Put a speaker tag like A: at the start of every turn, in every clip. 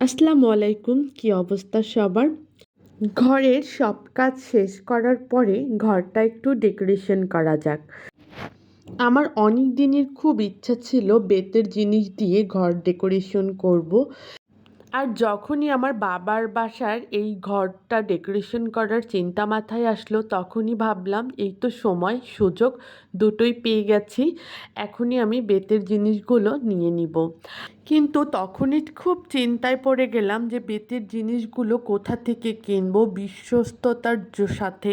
A: আসসালামু আলাইকুম, কি অবস্থা সবার? ঘরের সব কাজ শেষ করার পরে ঘরটা একটু ডেকোরেশন করা যাক। আমার অনেক দিনের খুব ইচ্ছা ছিল বেতের জিনিস দিয়ে ঘর ডেকোরেশন করব। আর যখনই আমার বাবার বাসার এই ঘরটা ডেকোরেশন করার চিন্তা মাথায় আসলো, তখনই ভাবলাম, এই তো সময়, সুযোগ, দুটোই পেয়ে গেছি, এখনই আমি বেতের জিনিসগুলো নিয়ে নিব। কিন্তু তখনই খুব চিন্তায় পড়ে গেলাম যে বেতের জিনিসগুলো কোথা থেকে কিনবো, বিশ্বস্ততার সাথে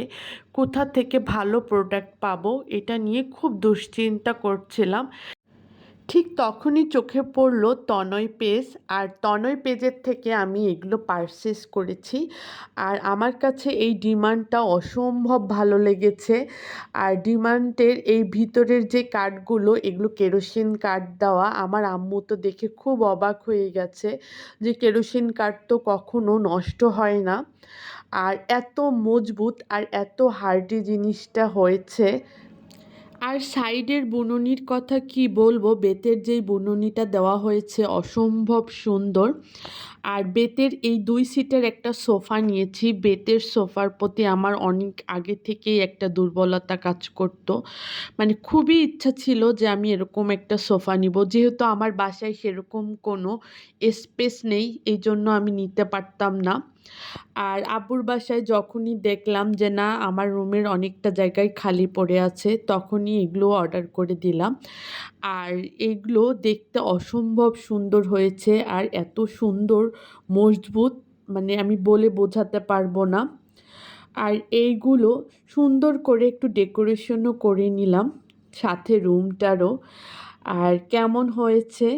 A: কোথা থেকে ভালো প্রোডাক্ট পাবো, এটা নিয়ে খুব দুশ্চিন্তা করছিলাম। ঠিক তখনই চোখে পড়ল তনয় পেজ, আর তনয় পেজের থেকে আমি এগুলো পারচেস করেছি। আর আমার কাছে এই ডিমান্ডটা অসম্ভব ভালো লেগেছে। আর ডিমান্ডের এই ভিতরের যে কাঠগুলো এগুলো কেরোসিন কাঠ দেওয়া, আমার আম্মু তো দেখে খুব অবাক হয়ে গেছে যে কেরোসিন কাঠ তো কখনো নষ্ট হয় না। আর এত মজবুত আর এত হার্ডি জিনিসটা হয়েছে। আর সাইডের বুননির কথা কি বলব? বেতের যেই বুননিটা দেওয়া হয়েছে অসম্ভব সুন্দর। আর বেতের এই দুই সিটের একটা সোফা নিয়েছি। বেতের সোফার প্রতি আমার অনেক আগে থেকেই একটা দুর্বলতা কাজ করতো। মানে খুবই ইচ্ছা ছিল যে আমি এরকম একটা সোফা নিব। যেহেতু আমার বাসায় সেরকম কোনো স্পেস নেই, এই জন্য আমি নিতে পারতাম না। আর আব্বুর বাসায় যখনই দেখলাম যে না, আমার রুমের অনেকটা জায়গায় খালি পড়ে আছে, তখনই এগুলো অর্ডার করে দিলাম। আর এগুলো দেখতে অসম্ভব সুন্দর হয়েছে আর এত সুন্দর, মজবুত মানে আমি বলে বোঝাতে পারব না। আর এইগুলো সুন্দর করে একটু ডেকোরেশনও করে নিলাম, সাথে রুমটারও আর কেমন হয়েছে?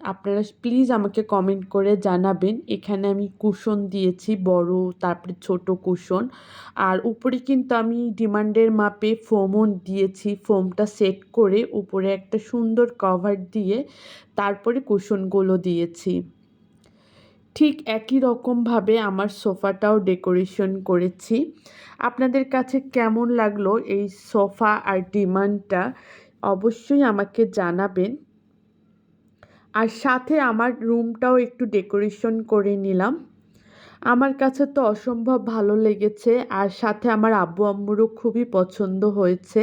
A: আপনারা প্লিজ আমাকে কমেন্ট করে জানাবেন। এখানে আমি কুশন দিয়েছি, বড়, তারপরে ছোট কুশন আর উপরে কিন্তু আমি ডিমান্ডের মাপে ফোমও দিয়েছি ফোমটা সেট করে উপরে একটা সুন্দর কভার দিয়ে তারপরে কুশনগুলো দিয়েছি। ঠিক একই রকমভাবে আমার সোফাটাও ডেকোরেশন করেছি। আপনাদের কাছে কেমন লাগল এই সোফা আর ডিমান্ডটা অবশ্যই আমাকে জানাবেন। আর সাথে আমার রুমটাও একটু ডেকোরেশন করে নিলাম। আমার কাছে তো অসম্ভব ভালো লেগেছে আর সাথে আমার আব্বু আম্মুরও খুবই পছন্দ হয়েছে।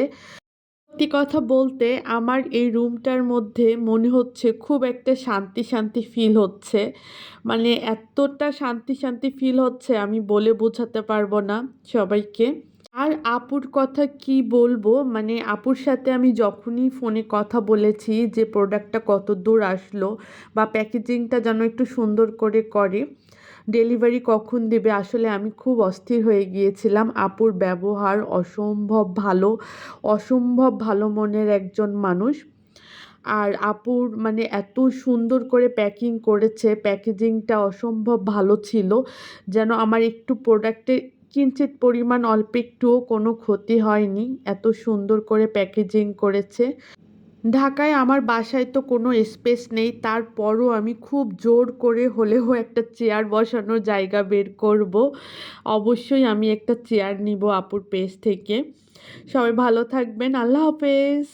A: সত্যি কথা বলতে আমার এই রুমটার মধ্যে মনে হচ্ছে খুব একটা শান্তি শান্তি ফিল হচ্ছে। মানে এতটা শান্তি শান্তি ফিল হচ্ছে আমি বলে বোঝাতে পারব না সবাইকে। আর আপুর কথা কি বলব? মানে আপুর সাথে আমি যখনই ফোনে কথা বলেছি যে প্রোডাক্টটা কত দূর আসলো বা প্যাকেজিংটা যেন একটু সুন্দর করে করে ডেলিভারি কখন দেবে? আসলে আমি খুব অস্থির হয়ে গিয়েছিলাম। আপুর ব্যবহার অসম্ভব ভালো অসম্ভব ভালো মনের একজন মানুষ। আর আপুর মানে এত সুন্দর করে প্যাকিং করেছে প্যাকেজিংটা অসম্ভব ভালো ছিল, যেন আমার একটু প্রোডাক্টে কিঞ্চিত পরিমাণ অল্প একটুও কোনো ক্ষতি হয়নি। এত সুন্দর করে প্যাকেজিং করেছে। ঢাকায় আমার বাসায় তো কোনো স্পেস নেই, তারপরও আমি খুব জোর করে হলেও একটা চেয়ার বসানোর জায়গা বের করব। অবশ্যই আমি একটা চেয়ার নিব আপুর পেজ থেকে। সবাই ভালো থাকবেন, আল্লাহ হাফেজ।